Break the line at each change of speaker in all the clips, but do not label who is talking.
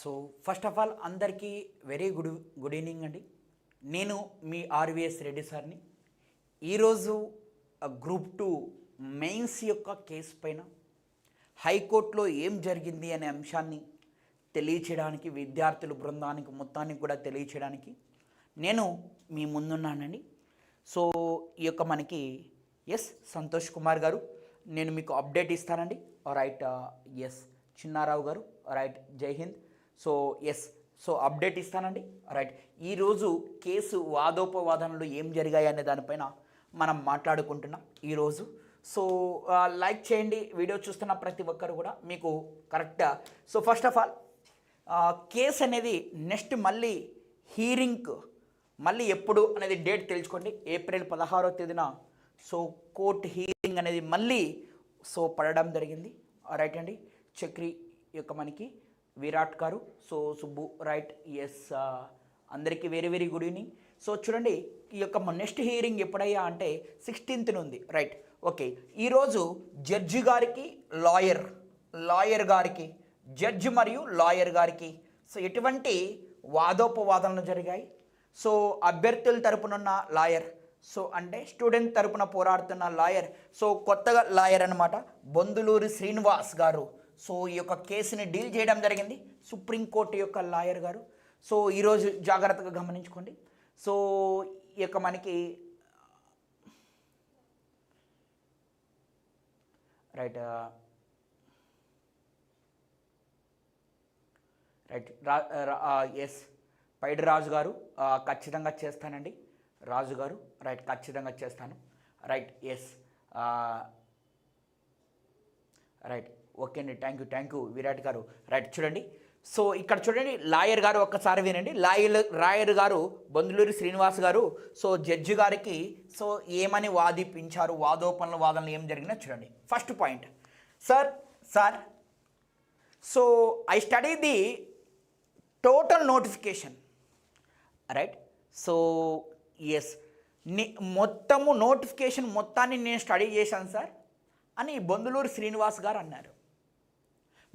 So first of all అందరికీ very good good evening అండి. నేను మీ ఆర్విఎస్ రెడ్డి సార్ని. ఈరోజు గ్రూప్ టూ మెయిన్స్ యొక్క కేసు పైన హైకోర్టులో ఏం జరిగింది అనే అంశాన్ని తెలియచేయడానికి విద్యార్థుల బృందానికి మొత్తానికి కూడా తెలియచేయడానికి నేను మీ ముందున్నానండి. సో ఈ యొక్క మనకి ఎస్ సంతోష్ కుమార్ గారు నేను మీకు అప్డేట్ ఇస్తానండి. రైట్ ఎస్ uh, చిన్నారావు గారు రైట్ జై హింద్. సో ఎస్ సో అప్డేట్ ఇస్తానండి. రైట్ ఈరోజు కేసు వాదోపవాదనలు ఏం జరిగాయి అనే దానిపైన మనం మాట్లాడుకుంటున్నాం ఈరోజు సో లైక్ చేయండి. వీడియో చూస్తున్న ప్రతి ఒక్కరు కూడా మీకు correct so first of all case అనేది నెక్స్ట్ మళ్ళీ హీరింగ్ మళ్ళీ ఎప్పుడు అనేది డేట్ తెలుసుకోండి. ఏప్రిల్ పదహారో తేదీన. సో కోర్ట్ హీరింగ్ అనేది మళ్ళీ సో పడడం జరిగింది. రైట్ అండి. చక్రి యొక్క మనకి విరాట్ గారు. So Subbu right yes uh, అందరికీ very very good evening so చూడండి ఈ యొక్క నెక్స్ట్ హియరింగ్ ఎప్పుడయ్యా అంటే సిక్స్టీన్త్ ఉంది. రైట్ ఓకే ఈరోజు జడ్జి గారికి లాయర్ లాయర్ గారికి జడ్జి మరియు లాయర్ గారికి సో ఎటువంటి వాదోపవాదనలు జరిగాయి? సో అభ్యర్థుల తరపునున్న లాయర్ సో అంటే స్టూడెంట్ తరపున పోరాడుతున్న లాయర్ సో కొత్తగా లాయర్ అనమాట బొందులూరి శ్రీనివాస్ గారు. సో ఈ యొక్క కేసుని డీల్ చేయడం జరిగింది సుప్రీంకోర్టు యొక్క లాయర్ గారు. సో ఈరోజు జాగ్రత్తగా గమనించుకోండి. సో ఈ యొక్క మనకి రైట్ రైట్ రా ఎస్ పైడి రాజు గారు ఖచ్చితంగా చేస్తానండి. రాజు గారు రైట్ ఖచ్చితంగా చేస్తాను. రైట్ ఎస్ రైట్ ఓకే అండి thank you thank you Virat గారు. రైట్ చూడండి. సో ఇక్కడ చూడండి లాయర్ గారు ఒక్కసారి వినండి. లాయర్ లాయర్ గారు బొందులూరి శ్రీనివాస్ గారు. సో జడ్జి గారికి సో ఏమని వాదిపించారు వాదోపనలు వాదనలు ఏం జరిగినా చూడండి. First point sir sir so I study the total notification right so ఎస్ని మొత్తము నోటిఫికేషన్ మొత్తాన్ని నేను స్టడీ చేశాను సార్ అని బొందులూరు శ్రీనివాస్ గారు అన్నారు.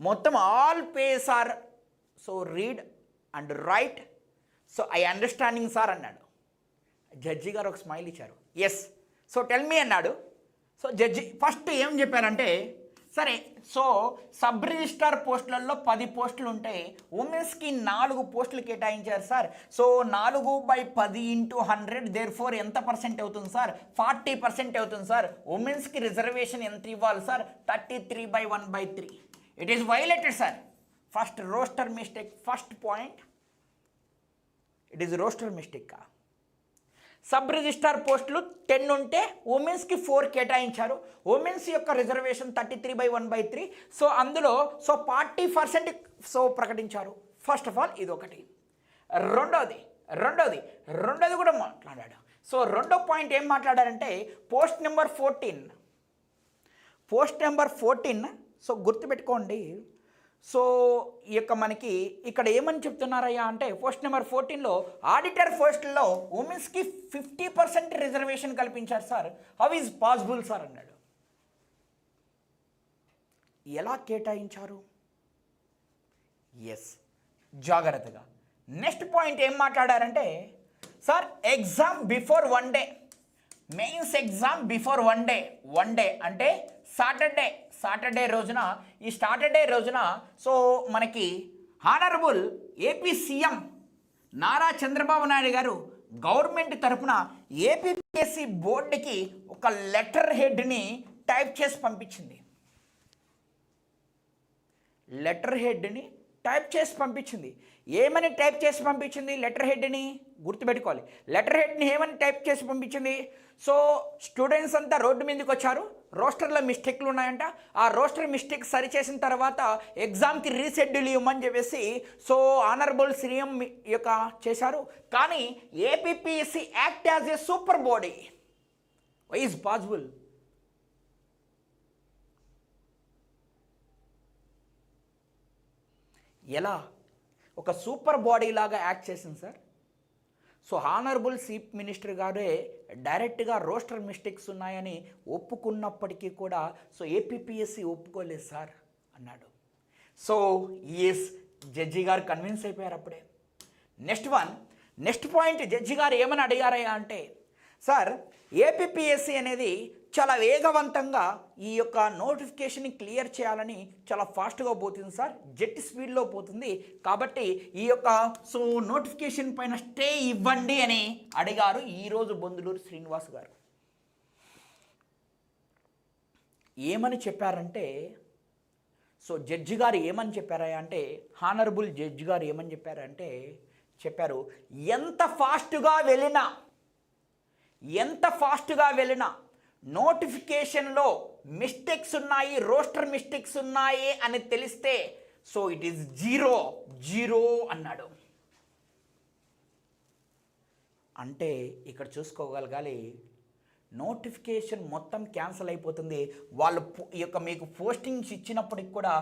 మొత్తం all pages are so read and write so I understanding sir అన్నాడు. జడ్జి గారు ఒక స్మైల్ ఇచ్చారు. ఎస్ సో టెల్ మీ అన్నాడు. సో జడ్జి ఫస్ట్ ఏం చెప్పారంటే సరే సో సబ్ రిజిస్ట్రార్ పోస్టులలో పది పోస్టులు ఉంటాయి ఉమెన్స్కి నాలుగు పోస్టులు కేటాయించారు సార్ సో నాలుగు బై పది ఇంటూ హండ్రెడ్ దేర్ ఫోర్ ఎంత పర్సెంట్ అవుతుంది సార్ ఫార్టీ పర్సెంట్ అవుతుంది సార్ ఉమెన్స్కి రిజర్వేషన్ ఎంత ఇవ్వాలి sir thirty three by one by three it is violated sir first roster mistake first point it is roster mistake sub registrar పోస్టులు ten ఉంటే ఉమెన్స్కి four కేటాయించారు. ఉమెన్స్ యొక్క reservation thirty three by one by three so అందులో so forty percent so ప్రకటించారు. First of all ఇది ఒకటి రెండోది రెండోది రెండోది కూడా మాట్లాడాడు. సో రెండో పాయింట్ ఏం మాట్లాడారంటే post number fourteen post number fourteen so గుర్తుపెట్టుకోండి. సో ఈ యొక్క మనకి ఇక్కడ ఏమని చెప్తున్నారయ్యా అంటే పోస్ట్ నెంబర్ ఫోర్టీన్లో ఆడిటర్ పోస్టుల్లో ఉమెన్స్కి ఫిఫ్టీ పర్సెంట్ రిజర్వేషన్ కల్పించారు sir. How is possible sir అన్నాడు. ఎలా కేటాయించారు? ఎస్ జాగ్రత్తగా. నెక్స్ట్ పాయింట్ ఏం మాట్లాడారంటే sir exam before one day mains exam before one day one day అంటే సాటర్డే సాటర్డే రోజున ఈ సాటర్డే రోజున సో మనకి honourable AP CM Nara Chandrababu Naidu గారు గవర్నమెంట్ తరపున ఏపీఎస్సి బోర్డుకి ఒక లెటర్ హెడ్ని టైప్ చేసి పంపించింది. లెటర్ హెడ్ని టైప్ చేసి పంపించింది. ఏమని టైప్ చేసి పంపించింది లెటర్ హెడ్ని? గుర్తుపెట్టుకోవాలి. లెటర్ హెడ్ని ఏమని టైప్ చేసి పంపించింది? సో స్టూడెంట్స్ అంతా రోడ్డు మీదకి వచ్చారు. రోస్టర్లో మిస్టేక్లు ఉన్నాయంట. ఆ రోస్టర్ మిస్టేక్ సరి చేసిన తర్వాత ఎగ్జామ్కి రీషెడ్యూల్ ఇవ్వమని చెప్పేసి సో ఆనరబుల్ సీఎం యొక్క చేశారు. కానీ APPSC act as a super body. Why is possible ఎలా? ఒక సూపర్ బాడీ లాగా యాక్ట్ చేసింది sir. So honourable chief minister గారే డైరెక్ట్గా రోస్టర్ మిస్టేక్స్ ఉన్నాయని ఒప్పుకున్నప్పటికీ కూడా సో ఏపీపీఎస్సి ఒప్పుకోలేదు సార్ అన్నాడు. సో ఎస్ జడ్జి గారు కన్విన్స్ అయిపోయారు అప్పుడే. Next one next point judge గారు ఏమని అడిగారయ్యా అంటే సార్ ఏపీఎస్సి అనేది చాలా వేగవంతంగా ఈ యొక్క నోటిఫికేషన్ని క్లియర్ చేయాలని చాలా ఫాస్ట్గా పోతుంది సార్. జెట్ స్పీడ్లో పోతుంది. కాబట్టి ఈ యొక్క సో నోటిఫికేషన్ పైన స్టే ఇవ్వండి అని అడిగారు ఈరోజు బొందులూరు శ్రీనివాస్ గారు. ఏమని చెప్పారంటే సో జడ్జి గారు ఏమని చెప్పారా అంటే హానరబుల్ జడ్జి గారు ఏమని చెప్పారంటే చెప్పారు ఎంత ఫాస్ట్గా వెళ్ళినా ఎంత ఫాస్ట్గా వెళ్ళినా నోటిఫికేషన్లో మిస్టేక్స్ ఉన్నాయి రోస్టర్ మిస్టేక్స్ ఉన్నాయి అని తెలిస్తే so it is zero zero అన్నాడు. అంటే ఇక్కడ చూసుకోగలగాలి నోటిఫికేషన్ మొత్తం క్యాన్సిల్ అయిపోతుంది. వాళ్ళు ఈ యొక్క మీకు పోస్టింగ్స్ ఇచ్చినప్పటికి కూడా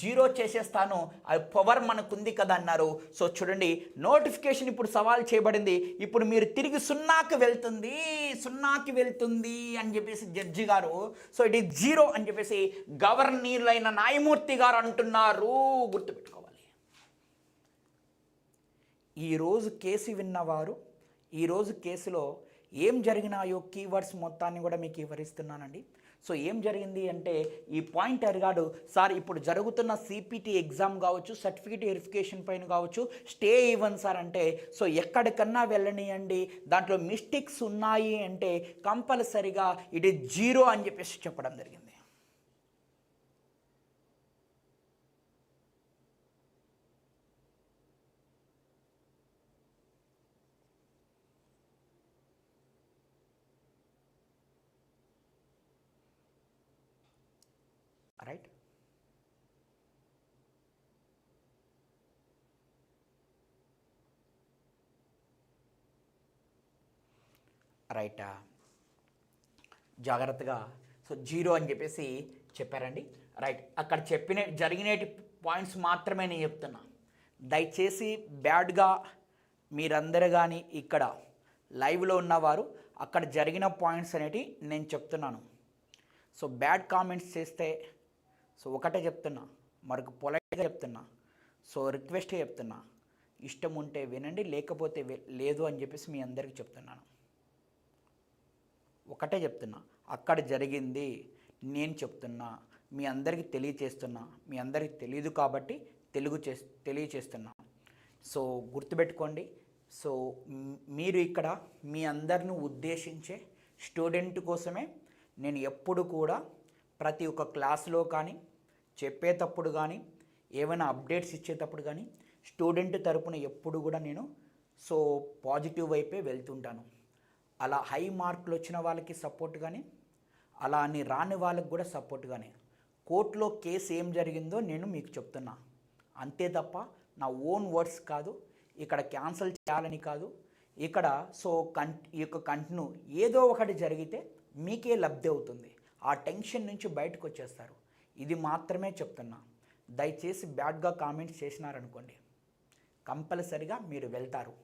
జీరో చేసేస్తాను. అది పవర్ మనకుంది కదా అన్నారు. సో చూడండి నోటిఫికేషన్ ఇప్పుడు సవాల్ చేయబడింది. ఇప్పుడు మీరు తిరిగి సున్నాకి వెళ్తుంది సున్నాకి వెళ్తుంది అని చెప్పేసి జడ్జి గారు. సో ఇట్ ఈస్ జీరో అని చెప్పేసి గవర్నీర్లైన న్యాయమూర్తి గారు అంటున్నారు. గుర్తుపెట్టుకోవాలి. ఈరోజు కేసు విన్నవారు ఈరోజు కేసులో ఏం జరిగినాయో కీవర్డ్స్ మొత్తాన్ని కూడా మీకు వివరిస్తున్నానండి. సో ఏం జరిగింది అంటే ఈ పాయింట్ అడిగాడు సార్ ఇప్పుడు జరుగుతున్న సిపిటి ఎగ్జామ్ కావచ్చు సర్టిఫికేట్ వెరిఫికేషన్ పైన కావచ్చు స్టే ఇవ్వను సార్ అంటే సో ఎక్కడికన్నా వెళ్ళనియండి దాంట్లో మిస్టేక్స్ ఉన్నాయి అంటే కంపల్సరిగా ఇట్ ఈస్ జీరో అని చెప్పేసి చెప్పడం జరిగింది రైట్ రైటా? జాగ్రత్తగా. సో జీరో అని చెప్పేసి చెప్పారండి. రైట్. అక్కడ చెప్పిన జరిగినటి పాయింట్స్ మాత్రమే నేను చెప్తున్నా. దయచేసి బ్యాడ్గా మీరందరూ కానీ ఇక్కడ లైవ్లో ఉన్నవారు అక్కడ జరిగిన పాయింట్స్ అనేటివి నేను చెప్తున్నాను. సో బ్యాడ్ కామెంట్స్ చేస్తే సో ఒకటే చెప్తున్నా. మరొక పొలైట్గా చెప్తున్నా. సో రిక్వెస్ట్గా చెప్తున్నా. ఇష్టం ఉంటే వినండి లేకపోతే లేదు అని చెప్పేసి మీ అందరికీ చెప్తున్నాను. ఒకటే చెప్తున్నా. అక్కడ జరిగింది నేను చెప్తున్నా. మీ అందరికీ తెలియచేస్తున్నా. మీ అందరికీ తెలియదు కాబట్టి తెలుగు చే తెలియచేస్తున్నా. సో గుర్తుపెట్టుకోండి. సో మీరు ఇక్కడ మీ అందరిని ఉద్దేశించే స్టూడెంట్ కోసమే నేను ఎప్పుడు కూడా ప్రతి ఒక్క క్లాసులో కానీ చెప్పేటప్పుడు కానీ ఏమైనా అప్డేట్స్ ఇచ్చేటప్పుడు కానీ స్టూడెంట్ తరపున ఎప్పుడు కూడా నేను సో పాజిటివ్ వైపే వెళ్తుంటాను. అలా హై మార్కులు వచ్చిన వాళ్ళకి సపోర్ట్ కానీ అలా అని రాని వాళ్ళకి కూడా సపోర్ట్ కానీ కోర్టులో కేసు ఏం జరిగిందో నేను మీకు చెప్తున్నా. అంతే తప్ప నా ఓన్ వర్డ్స్ కాదు ఇక్కడ క్యాన్సిల్ చేయాలని కాదు ఇక్కడ సో కంట్ ఈ యొక్క కంటిన్యూ ఏదో ఒకటి జరిగితే మీకే లబ్ధి అవుతుంది. ఆ టెన్షన్ నుంచి బయటకు వచ్చేస్తారు. ఇది మాత్రమే చెప్తున్నా. దయచేసి బ్యాడ్గా కామెంట్స్ చేసినారనుకోండి కంపల్సరిగా మీరు వెళ్తారు.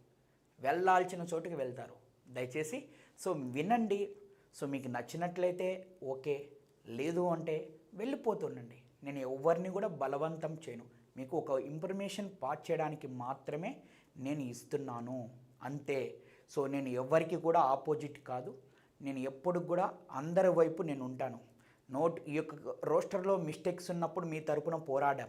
వెళ్ళాల్సిన చోటుకి వెళ్తారు. దయచేసి సో వినండి. సో మీకు నచ్చినట్లయితే ఓకే లేదు అంటే వెళ్ళిపోతుండండి. నేను ఎవరిని కూడా బలవంతం చేయను. మీకు ఒక ఇన్ఫర్మేషన్ పాస్ చేయడానికి మాత్రమే నేను ఇస్తున్నాను. అంతే. సో నేను ఎవరికి కూడా ఆపోజిట్ కాదు. నేను ఎప్పుడు కూడా అందరి వైపు నేను ఉంటాను. నోట్ ఈ యొక్క రోస్టర్లో మిస్టేక్స్ ఉన్నప్పుడు మీ తరపున పోరాడాం.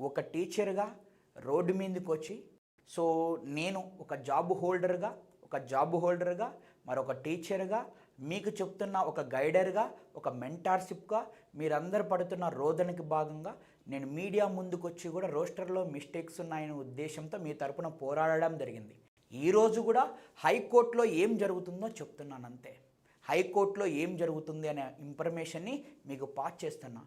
ఒక టీచర్గా రోడ్డు మీదకి వచ్చి సో నేను ఒక జాబ్ హోల్డర్గా ఒక జాబ్ హోల్డర్గా మరొక టీచర్గా మీకు చెప్తున్న ఒక గైడర్గా ఒక మెంటార్షిప్గా మీరందరు పడుతున్న రోదనకి భాగంగా నేను మీడియా ముందుకు వచ్చి కూడా రోస్టర్లో మిస్టేక్స్ ఉన్నాయనే ఉద్దేశంతో మీ తరపున పోరాడడం జరిగింది. ఈరోజు కూడా హైకోర్టులో ఏం జరుగుతుందో చెప్తున్నాను అంతే. హైకోర్టులో ఏం జరుగుతుంది అనే ఇన్ఫర్మేషన్ని మీకు పాస్ చేస్తున్నా.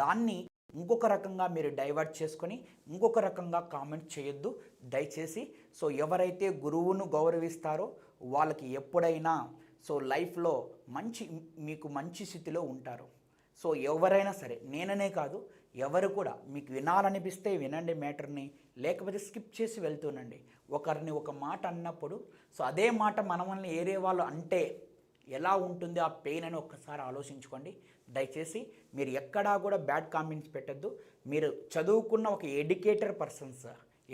దాన్ని ఇంకొక రకంగా మీరు డైవర్ట్ చేసుకొని ఇంకొక రకంగా కామెంట్ చేయొద్దు. దయచేసి సో ఎవరైతే గురువును గౌరవిస్తారో వాళ్ళకి ఎప్పుడైనా సో లైఫ్లో మంచి మీకు మంచి స్థితిలో ఉంటారు. సో ఎవరైనా సరే నేననే కాదు ఎవరు కూడా మీకు వినాలనిపిస్తే వినండి మ్యాటర్ని లేకపోతే స్కిప్ చేసి వెళ్తూనండి. ఒకరిని ఒక మాట అన్నప్పుడు సో అదే మాట మనమల్ని ఏరే వాళ్ళు అంటే ఎలా ఉంటుంది ఆ పెయిన్ అని ఒక్కసారి ఆలోచించుకోండి. దయచేసి మీరు ఎక్కడా కూడా బ్యాడ్ కామెంట్స్ పెట్టద్దు. మీరు చదువుకున్న ఒక ఎడ్యుకేటర్ పర్సన్స్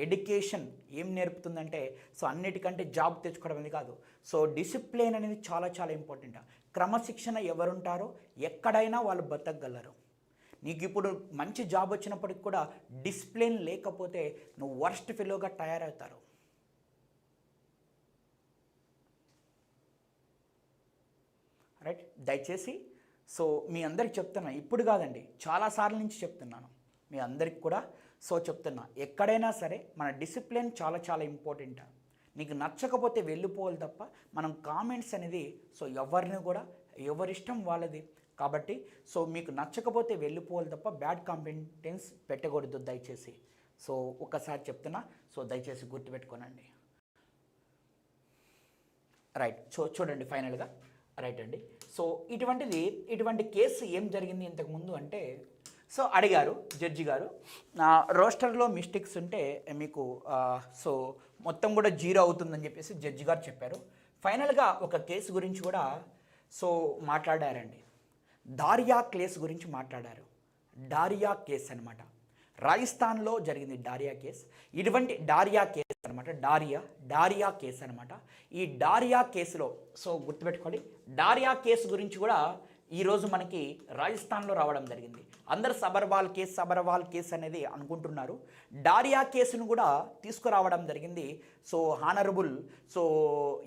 ఎడ్యుకేషన్ ఏం నేర్పుతుందంటే సో అన్నిటికంటే జాబ్ తెచ్చుకోవడం అనేది కాదు. సో డిసిప్లిన్ అనేది చాలా చాలా ఇంపార్టెంట్ క్రమశిక్షణ ఎవరుంటారో ఎక్కడైనా వాళ్ళు బతకగలరు. నీకు ఇప్పుడు మంచి జాబ్ వచ్చినప్పటికి కూడా డిసిప్లిన్ లేకపోతే నువ్వు వర్స్ట్ ఫెలోగా తయారవుతారు. రైట్ దయచేసి సో మీ అందరికి చెప్తున్నా ఇప్పుడు కాదండి చాలాసార్లు నుంచి చెప్తున్నాను. మీ అందరికి కూడా సో చెప్తున్నా ఎక్కడైనా సరే మన డిసిప్లిన్ చాలా చాలా ఇంపార్టెంట్. నీకు నచ్చకపోతే వెళ్ళిపోవాలి తప్ప మనం కామెంట్స్ అనేది సో ఎవరిని కూడా ఎవరిష్టం వాళ్ళది. కాబట్టి సో మీకు నచ్చకపోతే వెళ్ళిపోవాలి తప్ప బ్యాడ్ కాంపిటెన్స్ పెట్టకూడదు దయచేసి. సో ఒకసారి చెప్తున్నా సో దయచేసి గుర్తుపెట్టుకోనండి. రైట్ చూ చూడండి ఫైనల్గా. రైట్ అండి. సో ఇటువంటిది ఇటువంటి కేసు ఏం జరిగింది ఇంతకుముందు అంటే సో అడిగారు జడ్జి గారు నా రోస్టర్లో మిస్టేక్స్ ఉంటే మీకు సో మొత్తం కూడా జీరో అవుతుందని చెప్పేసి జడ్జి గారు చెప్పారు. ఫైనల్గా ఒక కేసు గురించి కూడా సో మాట్లాడారండి. దారియా కేసు గురించి మాట్లాడారు. డారియా కేస్ అనమాట రాజస్థాన్లో జరిగింది డారియా కేస్ ఇటువంటి డారియా కేసు అనమాట డారియా డారియా కేసు అనమాట ఈ డారియా కేసులో సో గుర్తుపెట్టుకోండి డారియా కేసు గురించి కూడా ఈరోజు మనకి రాజస్థాన్లో రావడం జరిగింది. అందరు సబర్వాల్ కేసు సబర్వాల్ కేసు అనేది అనుకుంటున్నారు. డారియా కేసును కూడా తీసుకురావడం జరిగింది. సో హానరబుల్ సో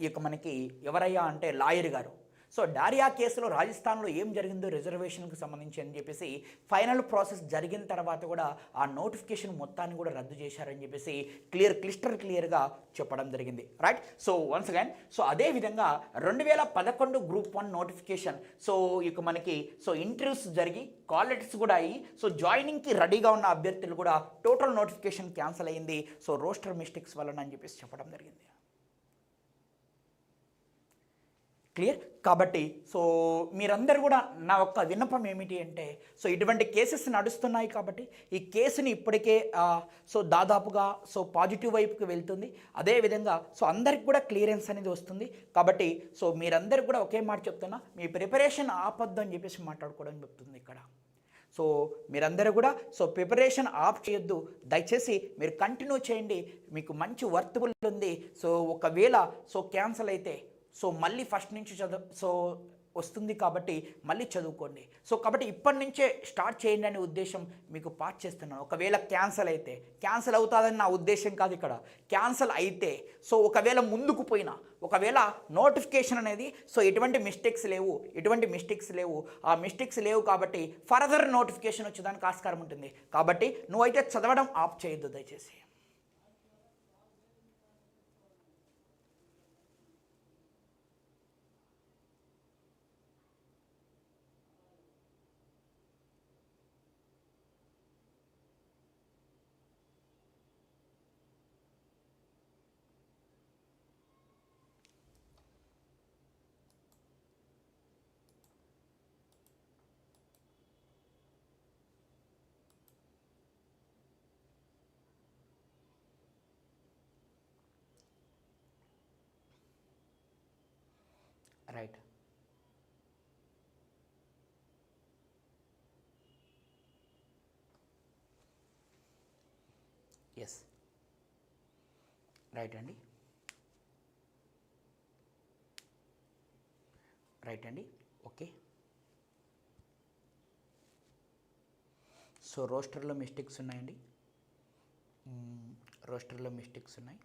ఇక మనకి ఎవరయ్యా అంటే లాయర్ గారు. సో డారియా కేసులో రాజస్థాన్లో ఏం జరిగిందో రిజర్వేషన్కి సంబంధించి అని చెప్పేసి ఫైనల్ ప్రాసెస్ జరిగిన తర్వాత కూడా ఆ నోటిఫికేషన్ మొత్తాన్ని కూడా రద్దు చేశారని చెప్పేసి క్లియర్ క్లిస్టర్ క్లియర్గా చెప్పడం జరిగింది. Right so once again so అదే విధంగా రెండు వేల పదకొండు గ్రూప్ వన్ నోటిఫికేషన్ సో ఇక మనకి సో ఇంటర్వ్యూస్ జరిగి కాల్ లెటర్స్ కూడా అయ్యి సో జాయినింగ్కి రెడీగా ఉన్న అభ్యర్థులు కూడా టోటల్ నోటిఫికేషన్ క్యాన్సిల్ అయ్యింది సో రోస్టర్ మిస్టేక్స్ వలన అని చెప్పేసి చెప్పడం జరిగింది. క్లియర్? కాబట్టి సో మీరందరూ కూడా నా యొక్క విన్నపం ఏమిటి అంటే సో ఇటువంటి కేసెస్ నడుస్తున్నాయి కాబట్టి ఈ కేసుని ఇప్పటికే సో దాదాపుగా సో పాజిటివ్ వైపుకి వెళ్తుంది. అదేవిధంగా సో అందరికి కూడా క్లియరెన్స్ అనేది వస్తుంది. కాబట్టి సో మీరందరూ కూడా ఒకే మాట చెప్తున్నా మీ ప్రిపరేషన్ ఆపద్దు అని చెప్పేసి మాట్లాడుకోవడం చెప్తుంది ఇక్కడ. సో మీరందరూ కూడా సో ప్రిపరేషన్ ఆఫ్ చేయొద్దు. దయచేసి మీరు కంటిన్యూ చేయండి. మీకు మంచి వర్తబుల్ ఉంది. సో ఒకవేళ సో క్యాన్సల్ అయితే సో మళ్ళీ ఫస్ట్ నుంచి చదువు సో వస్తుంది కాబట్టి మళ్ళీ చదువుకోండి. సో కాబట్టి ఇప్పటి నుంచే స్టార్ట్ చేయండి అనే ఉద్దేశం మీకు పాస్ చేస్తున్నాను. ఒకవేళ క్యాన్సల్ అయితే క్యాన్సల్ అవుతుందని నా ఉద్దేశం కాదు ఇక్కడ. క్యాన్సల్ అయితే సో ఒకవేళ ముందుకు పోయినా ఒకవేళ నోటిఫికేషన్ అనేది సో ఎటువంటి మిస్టేక్స్ లేవు ఎటువంటి మిస్టేక్స్ లేవు. ఆ మిస్టేక్స్ లేవు కాబట్టి ఫర్దర్ నోటిఫికేషన్ వచ్చేదానికి ఆస్కారం ఉంటుంది. కాబట్టి నువ్వైతే చదవడం ఆఫ్ చేయొద్దు దయచేసి. రైట్ ఎస్ రైట్ అండి రైట్ అండి ఓకే సో రోస్టర్లో మిస్టేక్స్ ఉన్నాయండి రోస్టర్లో మిస్టేక్స్ ఉన్నాయి.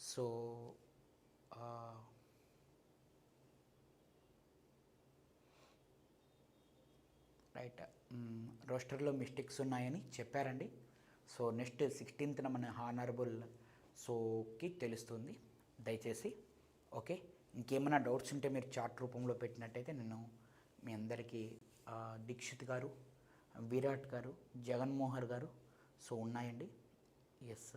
So right. రోస్టర్లో మిస్టేక్స్ ఉన్నాయని చెప్పారండి. సో నెక్స్ట్ సిక్స్టీన్త్న మన హానరబుల్ సోకి తెలుస్తుంది. దయచేసి ఓకే. ఇంకేమైనా డౌట్స్ ఉంటే మీరు చాట్ రూపంలో పెట్టినట్టయితే నేను మీ అందరికీ దీక్షిత్ గారు విరాట్ గారు జగన్మోహన్ గారు సో ఉన్నాయండి. ఎస్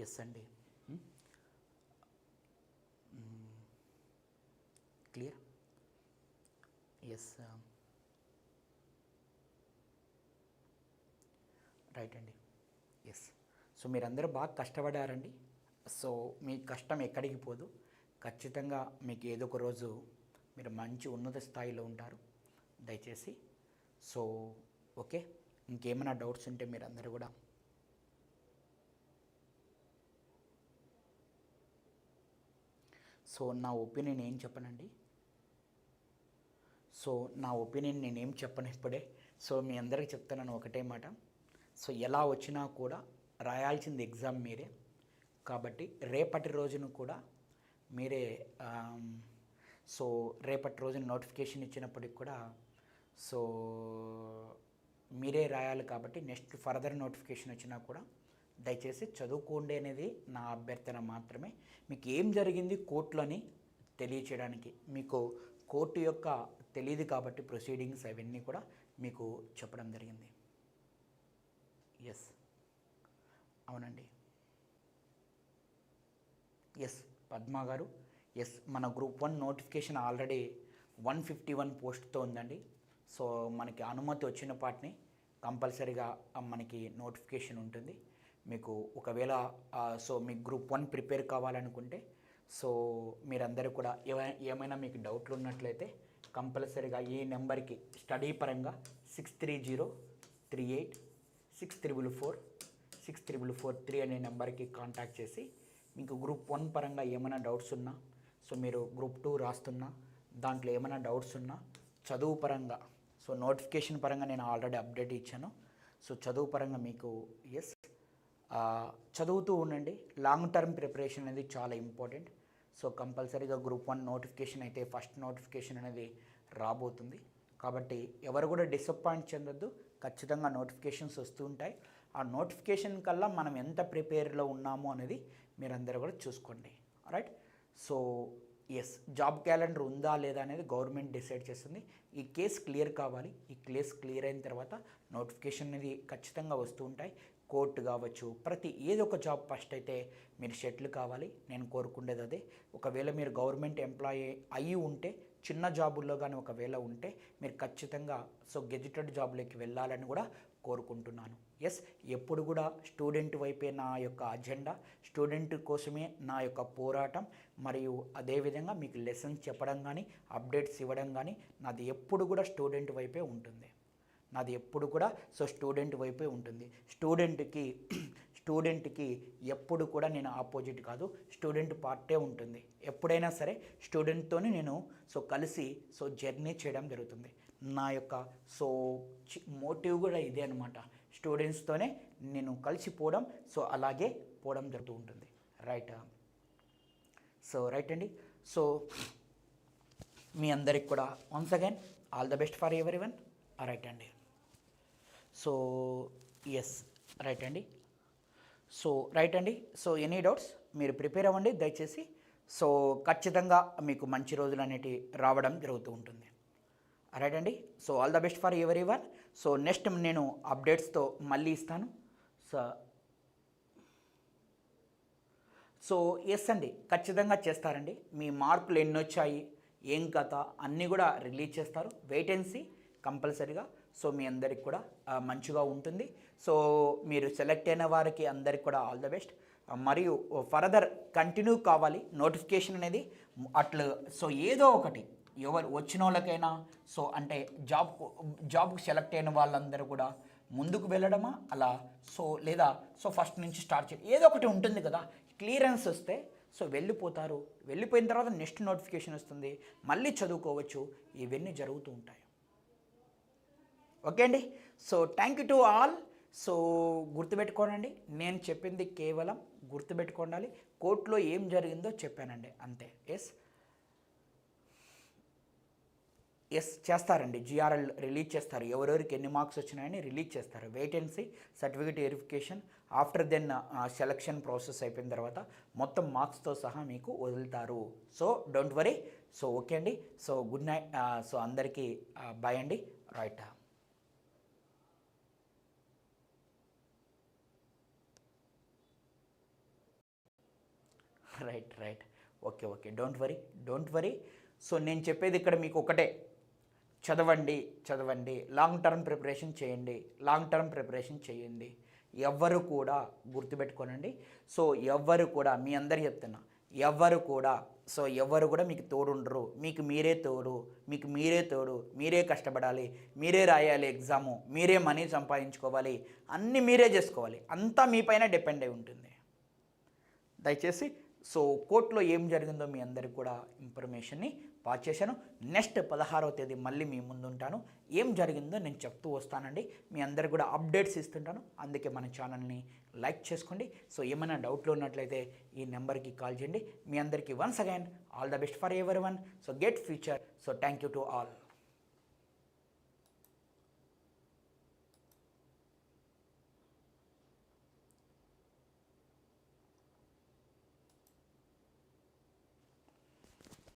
ఎస్ అండి. క్లియర్ ఎస్ రైట్ అండి ఎస్ సో మీరందరూ బాగా కష్టపడారండి. సో మీ కష్టం ఎక్కడికి పోదు. ఖచ్చితంగా మీకు ఏదో ఒక రోజు మీరు మంచి ఉన్నత స్థాయిలో ఉంటారు. దయచేసి. So okay. ఇంకేమైనా డౌట్స్ ఉంటే మీరు అందరూ కూడా సో నా ఒపీనియన్ ఏం చెప్పనండి? సో నా ఒపీనియన్ నేనేం చెప్పను ఇప్పుడే. సో మీ అందరికీ చెప్తున్నాను ఒకటే మాట. సో ఎలా వచ్చినా కూడా రాయాల్సింది ఎగ్జామ్ మీరే. కాబట్టి రేపటి రోజున కూడా మీరే సో రేపటి రోజున నోటిఫికేషన్ ఇచ్చినప్పటికి కూడా సో మీరే రాయాలి కాబట్టి నెక్స్ట్ ఫర్దర్ నోటిఫికేషన్ వచ్చినా కూడా దయచేసి చదువుకోండి అనేది నా అభ్యర్థన మాత్రమే. మీకు ఏం జరిగింది కోర్టులని తెలియచేయడానికి మీకు కోర్టు యొక్క తెలియదు కాబట్టి ప్రొసీడింగ్స్ అవన్నీ కూడా మీకు చెప్పడం జరిగింది. ఎస్ అవునండి. ఎస్ పద్మా గారు. ఎస్ మన group one notification already one fifty one పోస్ట్తో ఉందండి. సో మనకి అనుమతి వచ్చిన పాటిని కంపల్సరీగా మనకి నోటిఫికేషన్ ఉంటుంది. మీకు ఒకవేళ సో మీకు గ్రూప్ వన్ ప్రిపేర్ కావాలనుకుంటే సో మీరందరూ కూడా ఏమైనా మీకు డౌట్లు ఉన్నట్లయితే కంపల్సరీగా ఈ నెంబర్కి స్టడీ పరంగా six three zero three eight six triple four six triple four three అనే నెంబర్కి కాంటాక్ట్ చేసి మీకు గ్రూప్ వన్ పరంగా ఏమైనా డౌట్స్ ఉన్నా సో మీరు గ్రూప్ టూ రాస్తున్నా దాంట్లో ఏమైనా డౌట్స్ ఉన్నా చదువు పరంగా సో నోటిఫికేషన్ పరంగా నేను ఆల్రెడీ అప్డేట్ ఇచ్చాను. సో చదువు పరంగా మీకు ఎస్ చదువుతూ ఉండండి. లాంగ్ టర్మ్ ప్రిపరేషన్ అనేది చాలా ఇంపార్టెంట్ సో కంపల్సరీగా గ్రూప్ వన్ నోటిఫికేషన్ అయితే ఫస్ట్ నోటిఫికేషన్ అనేది రాబోతుంది. కాబట్టి ఎవరు కూడా డిసప్పాయింట్ చెందొద్దు. ఖచ్చితంగా నోటిఫికేషన్స్ వస్తూ ఉంటాయి. ఆ నోటిఫికేషన్ కల్లా మనం ఎంత ప్రిపేర్లో ఉన్నాము అనేది మీరందరూ కూడా చూసుకోండి. Right so yes job calendar ఉందా లేదా అనేది గవర్నమెంట్ డిసైడ్ చేస్తుంది. ఈ కేసు క్లియర్ కావాలి. ఈ కేసు క్లియర్ అయిన తర్వాత నోటిఫికేషన్ అనేది ఖచ్చితంగా వస్తూ ఉంటాయి. కోర్టు కావచ్చు ప్రతి ఏదో ఒక జాబ్ ఫస్ట్ అయితే మీరు సెటిల్ కావాలి. నేను కోరుకునేది అదే. ఒకవేళ మీరు గవర్నమెంట్ ఎంప్లాయీ అయ్యి ఉంటే చిన్న జాబుల్లో కానీ ఒకవేళ ఉంటే మీరు ఖచ్చితంగా సో గెజిటెడ్ జాబ్లోకి వెళ్ళాలని కూడా కోరుకుంటున్నాను. ఎస్ ఎప్పుడు కూడా స్టూడెంట్ వైపే నా యొక్క అజెండా. స్టూడెంట్ కోసమే నా యొక్క పోరాటం. మరియు అదేవిధంగా మీకు లెసన్స్ చెప్పడం కానీ అప్డేట్స్ ఇవ్వడం కానీ నాది ఎప్పుడు కూడా స్టూడెంట్ వైపే ఉంటుంది. నాది ఎప్పుడు కూడా సో స్టూడెంట్ వైపే ఉంటుంది. స్టూడెంట్కి స్టూడెంట్కి ఎప్పుడు కూడా నేను ఆపోజిట్ కాదు స్టూడెంట్ పార్టే ఉంటుంది. ఎప్పుడైనా సరే స్టూడెంట్తోనే నేను సో కలిసి సో జర్నీ చేయడం జరుగుతుంది. నా యొక్క సో మోటివ్ కూడా ఇదే అనమాట స్టూడెంట్స్తోనే నేను కలిసిపోవడం సో అలాగే పోవడం జరుగుతూ ఉంటుంది. రైట్ సో రైట్ అండి? సో మీ అందరికి కూడా once again all the best for everyone right అండి. సో ఎస్ రైట్ అండి. సో రైట్ అండి. సో ఎనీ డౌట్స్ మీరు ప్రిపేర్ అవ్వండి దయచేసి. సో ఖచ్చితంగా మీకు మంచి రోజులు అనేటివి రావడం జరుగుతూ ఉంటుంది. రైట్ అండి? So all the best for everyone so next నేను అప్డేట్స్తో మళ్ళీ ఇస్తాను. సో సో ఎస్ అండి. ఖచ్చితంగా చేస్తారండి. మీ మార్కులు ఎన్ని వచ్చాయి ఏం కథ అన్నీ కూడా రిలీజ్ చేస్తారు. వెయిట్ అండ్ సీ కంపల్సరీగా. సో మీ అందరికి కూడా మంచిగా ఉంటుంది. సో మీరు సెలెక్ట్ అయిన వారికి అందరికి కూడా ఆల్ ద బెస్ట్. మరియు ఫర్దర్ కంటిన్యూ కావాలి నోటిఫికేషన్ అనేది అట్లు సో ఏదో ఒకటి ఎవరు వచ్చిన వాళ్ళకైనా సో అంటే జాబ్ జాబ్కు సెలెక్ట్ అయిన వాళ్ళందరూ కూడా ముందుకు వెళ్ళడమా అలా సో లేదా సో ఫస్ట్ నుంచి స్టార్ట్ చేయడం ఏదో ఒకటి ఉంటుంది కదా క్లియరెన్స్ వస్తే సో వెళ్ళిపోతారు. వెళ్ళిపోయిన తర్వాత నెక్స్ట్ నోటిఫికేషన్ వస్తుంది. మళ్ళీ చదువుకోవచ్చు. ఇవన్నీ జరుగుతూ ఉంటాయి. ఓకే అండి. So thank you to all so గుర్తుపెట్టుకోనండి. నేను చెప్పింది కేవలం గుర్తుపెట్టుకోండి కోర్టులో ఏం జరిగిందో చెప్పానండి. అంతే. ఎస్ ఎస్ చేస్తారండి. జిఆర్ఎల్ రిలీజ్ చేస్తారు. ఎవరెవరికి ఎన్ని మార్క్స్ వచ్చినాయని రిలీజ్ చేస్తారు. వేటెన్సీ certificate verification after then selection process అయిపోయిన తర్వాత మొత్తం మార్క్స్తో సహా మీకు వదులుతారు. So don't worry so okay అండి. సో గుడ్ నైట్ సో అందరికీ బాయ్ అండి. Right right right okay okay don't worry don't worry so నేను చెప్పేది ఇక్కడ మీకు ఒకటే. చదవండి చదవండి. లాంగ్ టర్మ్ ప్రిపరేషన్ చేయండి. లాంగ్ టర్మ్ ప్రిపరేషన్ చేయండి. ఎవ్వరు కూడా గుర్తుపెట్టుకోనండి. సో ఎవ్వరు కూడా మీ అందరు చెప్తున్నా ఎవ్వరు కూడా సో ఎవ్వరు కూడా మీకు తోడుండరు. మీకు మీరే తోడు మీకు మీరే తోడు మీరే కష్టపడాలి మీరే రాయాలి ఎగ్జాము మీరే మనీ సంపాదించుకోవాలి అన్నీ మీరే చేసుకోవాలి. అంతా మీపైన డిపెండ్ అయి ఉంటుంది. దయచేసి సో కోర్టులో ఏం జరిగిందో మీ అందరికి కూడా ఇన్ఫర్మేషన్ని పాస్ చేశాను. నెక్స్ట్ పదహారవ తేదీ మళ్ళీ మీ ముందు ఉంటాను ఏం జరిగిందో నేను చెప్తూ వస్తానండి. మీ అందరికి కూడా అప్డేట్స్ ఇస్తుంటాను. అందుకే మన ఛానల్ని లైక్ చేసుకోండి. సో ఏమైనా డౌట్లు ఉన్నట్లయితే ఈ నెంబర్కి కాల్ చేయండి. మీ అందరికీ once again all the best for everyone so get future. So thank you to all.